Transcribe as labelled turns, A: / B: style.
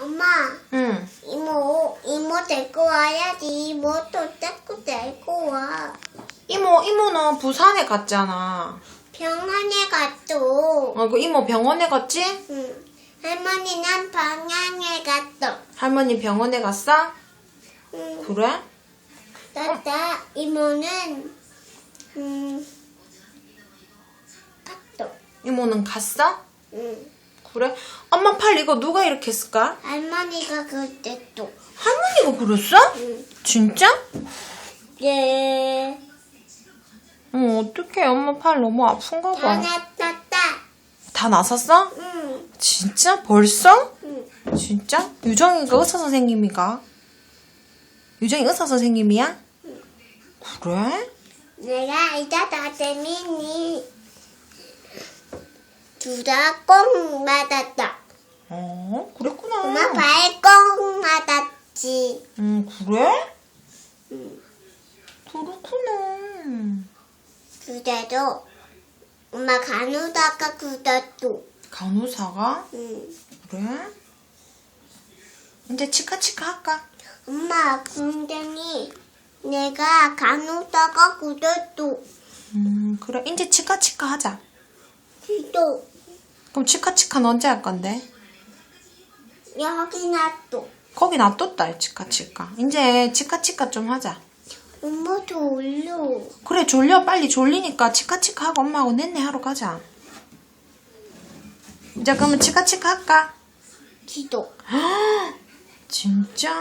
A: 엄마,
B: 응.
A: 이모, 이모 데리고 와야지. 이모도 자꾸 데리고 와.
B: 이모, 이모는 부산에 갔잖아.
A: 병원에 갔어.
B: 어, 그 이모 병원에 갔지?
A: 응. 할머니는 방향에 갔어.
B: 할머니 병원에 갔어?
A: 응.
B: 그래?
A: 따따, 이모는, 음, 갔어.
B: 이모는 갔어?
A: 응.
B: 그래? 엄마 팔 이거 누가 이렇게 했을까?
A: 할머니가 그때 또.
B: 할머니가 그랬어?
A: 응.
B: 진짜?
A: 예.
B: 어, 어떡해. 엄마 팔 너무 아픈가 봐.
A: 다녔다.
B: 다 나섰어?
A: 응.
B: 진짜? 벌써?
A: 응.
B: 진짜? 유정이가 의사 선생님이가? 유정이 의사 선생님이야? 그래?
A: 내가 다 재밌니? 둘다 꽁 맞았다.
B: 어, 그랬구나.
A: 엄마 발꽁 맞았지.
B: 음, 그래?
A: 응.
B: 그렇구나.
A: 그래도 엄마 간호사가 그랬도.
B: 간호사가?
A: 응.
B: 그래? 이제 치카치카 할까?
A: 엄마 굉장히 내가 간호사가 그랬도.
B: 음, 그래. 이제 치카치카 하자.
A: 기도
B: 그럼 치카치카는 언제 할 건데?
A: 여기 놔둬.
B: 거기 놔뒀다, 치카치카. 이제 치카치카 좀 하자.
A: 엄마 졸려.
B: 그래, 졸려. 빨리 졸리니까 치카치카 하고 엄마하고 넷내 하러 가자. 이제 그러면 치카치카 할까?
A: 기도.
B: 진짜?